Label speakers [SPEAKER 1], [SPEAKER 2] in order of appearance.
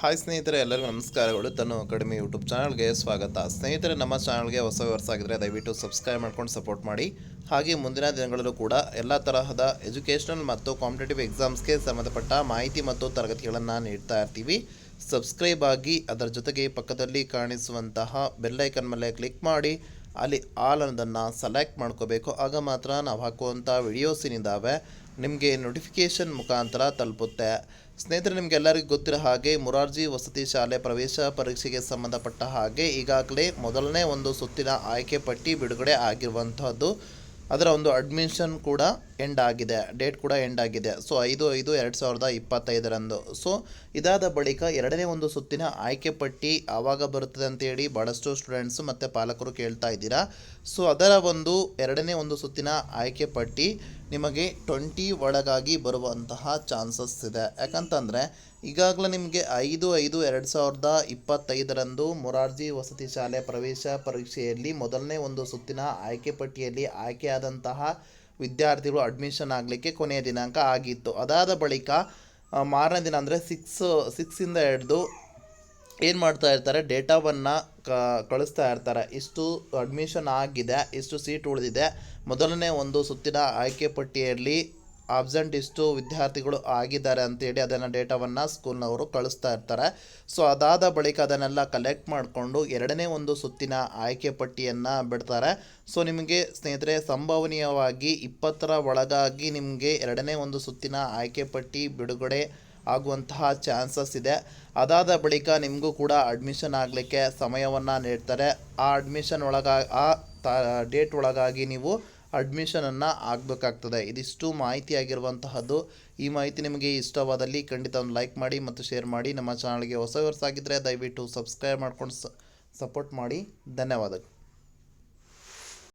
[SPEAKER 1] Hi ಸ್ನೇಹಿತರೆ, ಎಲ್ಲರಿಗೂ ನಮಸ್ಕಾರಗಳು. ತನು ಅಕಾಡೆಮಿ ಯೂಟ್ಯೂಬ್ ಚಾನಲ್ಗೆ ಸ್ವಾಗತ. ಸ್ನೇಹಿತರೆ, ನಮ್ಮ ಚಾನಲ್ಗೆ ಹೊಸ ಆಗಿದ್ರೆ ದಯವಿಟ್ಟು ಸಬ್ಸ್ಕ್ರೈಬ್ ಮಾಡ್ಕೊಂಡು ಸಪೋರ್ಟ್ ಮಾಡಿ. ಹಾಗೆ ಮುಂದಿನ ದಿನಗಳಲ್ಲೂ ಕೂಡ ಎಲ್ಲ ತರಹದ ಎಜುಕೇಷನಲ್ ಮತ್ತು ಕಾಂಪಿಟೇಟಿವ್ ಎಕ್ಸಾಮ್ಸ್ಗೆ ಸಂಬಂಧಪಟ್ಟ ಮಾಹಿತಿ ಮತ್ತು ತರಗತಿಗಳನ್ನು ನೀಡ್ತಾ ಇರ್ತೀವಿ. ಸಬ್ಸ್ಕ್ರೈಬ್ ಆಗಿ ಅದರ ಜೊತೆಗೆ ಪಕ್ಕದಲ್ಲಿ ಕಾಣಿಸುವಂತಹ ಬೆಲ್ಲೈಕನ್ ಮೇಲೆ ಕ್ಲಿಕ್ ಮಾಡಿ. ಅಲ್ಲಿ ಆಲ್ ಅನ್ನೋದನ್ನು ಸೆಲೆಕ್ಟ್ ಮಾಡ್ಕೋಬೇಕು. ಆಗ ಮಾತ್ರ ನಾವು ಹಾಕುವಂಥ ವಿಡಿಯೋಸ್ ಏನಿದ್ದಾವೆ, ನಿಮಗೆ ನೋಟಿಫಿಕೇಷನ್ ಮುಖಾಂತರ ತಲುಪುತ್ತೆ. ಸ್ನೇಹಿತರೆ, ನಿಮಗೆಲ್ಲರಿಗೂ ಗೊತ್ತಿರೋ ಹಾಗೆ ಮುರಾರ್ಜಿ ವಸತಿ ಶಾಲೆ ಪ್ರವೇಶ ಪರೀಕ್ಷೆಗೆ ಸಂಬಂಧಪಟ್ಟ ಹಾಗೆ ಈಗಾಗಲೇ ಮೊದಲನೇ ಒಂದು ಸುತ್ತಿನ ಆಯ್ಕೆ ಪಟ್ಟಿ ಬಿಡುಗಡೆ ಆಗಿರುವಂತಹದ್ದು ಅದರ ಒಂದು ಅಡ್ಮಿಷನ್ ಕೂಡ ಎಂಡ್ ಆಗಿದೆ ಡೇಟ್ ಕೂಡ ಎಂಡ್ ಆಗಿದೆ. ಸೊ ಐದು ಐದು ಎರಡು ಸಾವಿರದ ಇಪ್ಪತ್ತೈದರಂದು. ಸೊ ಇದಾದ ಬಳಿಕ ಎರಡನೇ ಒಂದು ಸುತ್ತಿನ ಆಯ್ಕೆ ಪಟ್ಟಿ ಆವಾಗ ಬರುತ್ತದೆ ಅಂತೇಳಿ ಭಾಳಷ್ಟು ಸ್ಟೂಡೆಂಟ್ಸು ಮತ್ತು ಪಾಲಕರು ಕೇಳ್ತಾ ಇದ್ದೀರಾ. ಸೊ ಅದರ ಒಂದು ಎರಡನೇ ಒಂದು ಸುತ್ತಿನ ಆಯ್ಕೆ ಪಟ್ಟಿ ನಿಮಗೆ ಟ್ವೆಂಟಿ ಒಳಗಾಗಿ ಬರುವಂತಹ ಚಾನ್ಸಸ್ ಇದೆ. ಯಾಕಂತಂದರೆ ಈಗಾಗಲೇ ನಿಮಗೆ ಐದು ಐದು ಎರಡು ಸಾವಿರದ ಇಪ್ಪತ್ತೈದರಂದು ಮೊರಾರ್ಜಿ ವಸತಿ ಶಾಲೆ ಪ್ರವೇಶ ಪರೀಕ್ಷೆಯಲ್ಲಿ ಮೊದಲನೇ ಒಂದು ಸುತ್ತಿನ ಆಯ್ಕೆ ಪಟ್ಟಿಯಲ್ಲಿ ಆಯ್ಕೆಯಾದಂತಹ ವಿದ್ಯಾರ್ಥಿಗಳು ಅಡ್ಮಿಷನ್ ಆಗಲಿಕ್ಕೆ ಕೊನೆಯ ದಿನಾಂಕ ಆಗಿತ್ತು. ಅದಾದ ಬಳಿಕ ಮಾರನೇ ದಿನ ಅಂದರೆ ಸಿಕ್ಸ್ ಸಿಕ್ಸಿಂದ ಹಿಡಿದು ಏನು ಮಾಡ್ತಾ ಇರ್ತಾರೆ, ಡೇಟಾವನ್ನು ಕ, ಕಳಿಸ್ತಾ ಇರ್ತಾರೆ. ಇಷ್ಟು ಅಡ್ಮಿಷನ್ ಆಗಿದೆ, ಇಷ್ಟು ಸೀಟ್ ಉಳಿದಿದೆ. ಮೊದಲನೇ ಒಂದು ಸುತ್ತಿನ ಆಯ್ಕೆ ಪಟ್ಟಿಯಲ್ಲಿ ಆಬ್ಸೆಂಟ್ ಇಷ್ಟು ವಿದ್ಯಾರ್ಥಿಗಳು ಆಗಿದ್ದಾರೆ ಅಂತೇಳಿ ಅದನ್ನು ಡೇಟಾವನ್ನು ಸ್ಕೂಲ್ನವರು ಕಳಿಸ್ತಾ ಇರ್ತಾರೆ. ಸೊ ಅದಾದ ಬಳಿಕ ಅದನ್ನೆಲ್ಲ ಕಲೆಕ್ಟ್ ಮಾಡಿಕೊಂಡು ಎರಡನೇ ಒಂದು ಸುತ್ತಿನ ಆಯ್ಕೆ ಪಟ್ಟಿಯನ್ನು ಬಿಡ್ತಾರೆ. ಸೊ ನಿಮಗೆ ಸ್ನೇಹಿತರೆ, ಸಂಭವನೀಯವಾಗಿ ಇಪ್ಪತ್ತರ ಒಳಗಾಗಿ ನಿಮಗೆ ಎರಡನೇ ಒಂದು ಸುತ್ತಿನ ಆಯ್ಕೆ ಪಟ್ಟಿ ಬಿಡುಗಡೆ ಆಗುವಂತಹ ಚಾನ್ಸಸ್ ಇದೆ. ಅದಾದ ಬಳಿಕ ನಿಮಗೂ ಕೂಡ ಅಡ್ಮಿಷನ್ ಆಗಲಿಕ್ಕೆ ಸಮಯವನ್ನು ನೀಡ್ತಾರೆ. ಆ ಅಡ್ಮಿಷನ್ ಒಳಗ, ಆ ತ ಡೇಟ್ ಒಳಗಾಗಿ ನೀವು ಅಡ್ಮಿಷನನ್ನು ಆಗಬೇಕಾಗ್ತದೆ. ಇದಿಷ್ಟು ಮಾಹಿತಿ ಆಗಿರುವಂತಹದ್ದು. ಈ ಮಾಹಿತಿ ನಿಮಗೆ ಇಷ್ಟವಾದಲ್ಲಿ ಖಂಡಿತ ಒಂದು ಲೈಕ್ ಮಾಡಿ ಮತ್ತು ಶೇರ್ ಮಾಡಿ. ನಮ್ಮ ಚಾನಲ್ಗೆ ಹೊಸ ಆಗಿದ್ದರೆ ದಯವಿಟ್ಟು ಸಬ್ಸ್ಕ್ರೈಬ್ ಮಾಡ್ಕೊಂಡು ಸಪೋರ್ಟ್ ಮಾಡಿ. ಧನ್ಯವಾದಗಳು.